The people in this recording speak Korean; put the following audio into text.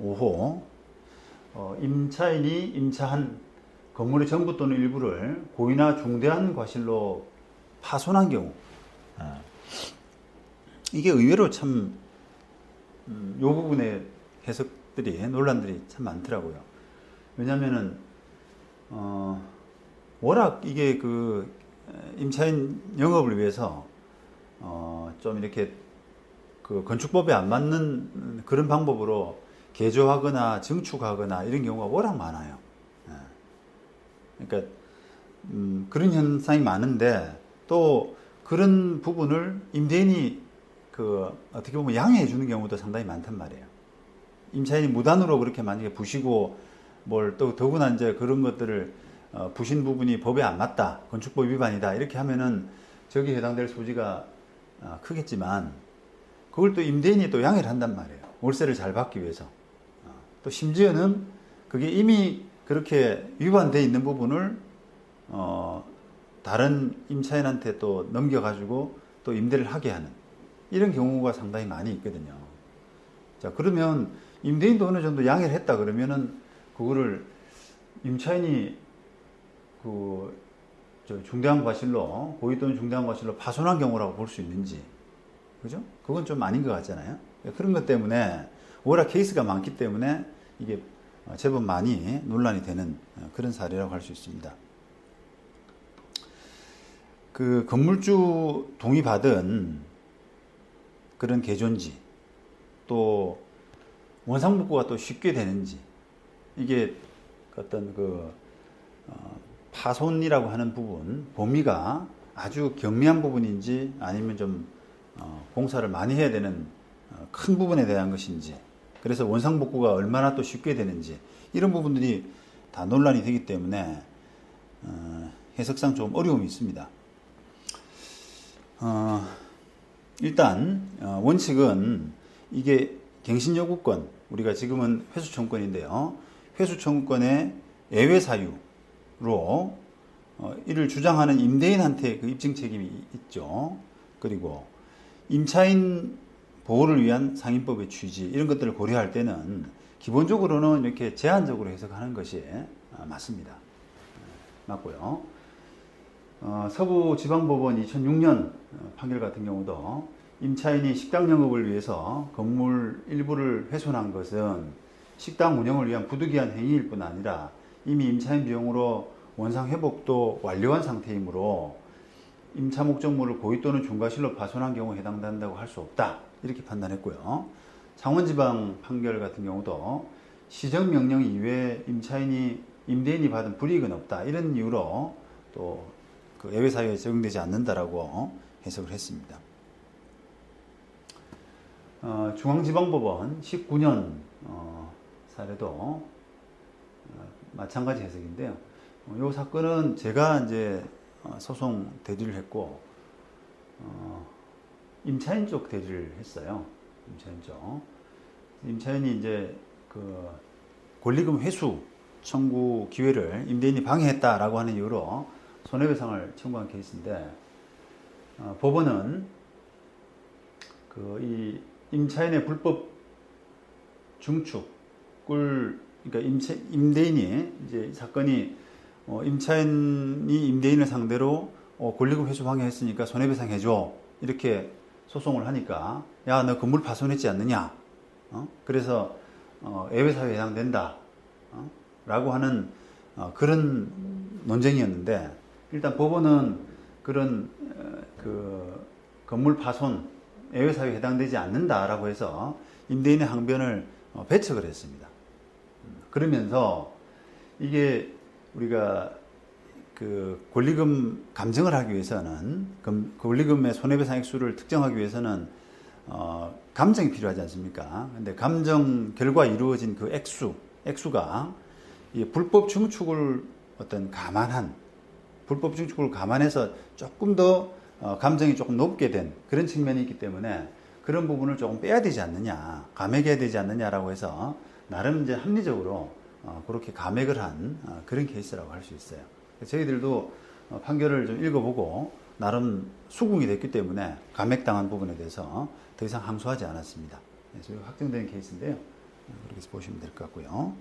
5호. 어, 임차인이 임차한 건물의 전부 또는 일부를 고의나 중대한 과실로 파손한 경우. 아, 이게 의외로 참 음, 요 부분의 해석들이 논란들이 참 많더라고요. 왜냐하면은 어, 워낙 이게 그 임차인 영업을 위해서 어, 좀 이렇게 그 건축법에 안 맞는 그런 방법으로 개조하거나 증축하거나 이런 경우가 워낙 많아요. 예. 그러니까 음, 그런 현상이 많은데 또 그런 부분을 임대인이 그 어떻게 보면 양해해 주는 경우도 상당히 많단 말이에요. 임차인이 무단으로 그렇게 만약에 부시고 뭘 또 더구나 이제 그런 것들을 어, 부신 부분이 법에 안 맞다, 건축법 위반이다 이렇게 하면은 저기 해당될 소지가 아, 크겠지만 그걸 또 임대인이 또 양해를 한단 말이에요. 월세를 잘 받기 위해서. 어, 또 심지어는 그게 이미 그렇게 위반돼 있는 부분을 어, 다른 임차인한테 또 넘겨가지고 또 임대를 하게 하는 이런 경우가 상당히 많이 있거든요. 자, 그러면 임대인도 어느 정도 양해를 했다 그러면은 그거를 임차인이 그, 저 중대한 과실로, 고의 또는 중대한 과실로 파손한 경우라고 볼 수 있는지. 그죠? 그건 좀 아닌 것 같잖아요. 그런 것 때문에 워낙 케이스가 많기 때문에 이게 제법 많이 논란이 되는 그런 사례라고 할 수 있습니다. 그 건물주 동의받은 그런 개존지 또 원상복구가 또 쉽게 되는지 이게 어떤 그 어, 파손이라고 하는 부분 범위가 아주 경미한 부분인지 아니면 좀 어, 공사를 많이 해야 되는 어, 큰 부분에 대한 것인지 그래서 원상복구가 얼마나 또 쉽게 되는지 이런 부분들이 다 논란이 되기 때문에 어, 해석상 좀 어려움이 있습니다. 어, 일단 어, 원칙은 이게 갱신요구권 우리가 지금은 회수청구권인데요. 회수청구권의 예외 사유로 어, 이를 주장하는 임대인한테 그 입증 책임이 있죠. 그리고 임차인 보호를 위한 상인법의 취지 이런 것들을 고려할 때는 기본적으로는 이렇게 제한적으로 해석하는 것이 어, 맞습니다. 맞고요. 어, 서부지방법원 2006년 판결 같은 경우도 임차인이 식당 영업을 위해서 건물 일부를 훼손한 것은 식당 운영을 위한 부득이한 행위일 뿐 아니라 이미 임차인 비용으로 원상 회복도 완료한 상태이므로 임차 목적물을 고의 또는 중과실로 파손한 경우에 해당된다고 할 수 없다. 이렇게 판단했고요. 창원지방 판결 같은 경우도 시정명령 이외에 임차인이 임대인이 받은 불이익은 없다. 이런 이유로 또 그 예외 사유에 적용되지 않는다라고 해석을 했습니다. 어, 중앙지방법원 19년 어, 사례도 어, 마찬가지 해석인데요. 이 사건은 제가 이제 어, 소송 대리를 했고 어, 임차인 쪽 대리를 했어요. 임차인 쪽. 임차인이 이제 그 권리금 회수 청구 기회를 임대인이 방해했다라고 하는 이유로 손해배상을 청구한 케이스인데 어, 법원은 그 이 임차인의 불법 중축을 그러니까 임차, 임대인이 이제 사건이 어, 임차인이 임대인을 상대로 어, 권리금 회수 방해했으니까 손해배상 해줘 이렇게 소송을 하니까 야 너 건물 파손했지 않느냐 어? 그래서 어, 예외사유에 해당된다 어? 라고 하는 어, 그런 논쟁이었는데 일단 법원은 그런 어, 그 건물 파손 예외사유에 해당되지 않는다라고 해서 임대인의 항변을 어, 배척을 했습니다. 음, 그러면서 이게 우리가 그 권리금 감정을 하기 위해서는 권리금의 손해배상 액수를 특정하기 위해서는 어, 감정이 필요하지 않습니까? 근데 감정 결과 이루어진 그 액수, 액수가 이 불법 증축을 어떤 감안한 불법 증축을 감안해서 조금 더 어, 감정이 조금 높게 된 그런 측면이 있기 때문에 그런 부분을 조금 빼야 되지 않느냐, 감액해야 되지 않느냐라고 해서 나름 이제 합리적으로 어, 그렇게 감액을 한 어, 그런 케이스라고 할 수 있어요. 저희들도 어, 판결을 좀 읽어보고 나름 수긍이 됐기 때문에 감액당한 부분에 대해서 더 이상 항소하지 않았습니다. 그래서 확정된 케이스인데요. 그렇게 보시면 될 것 같고요.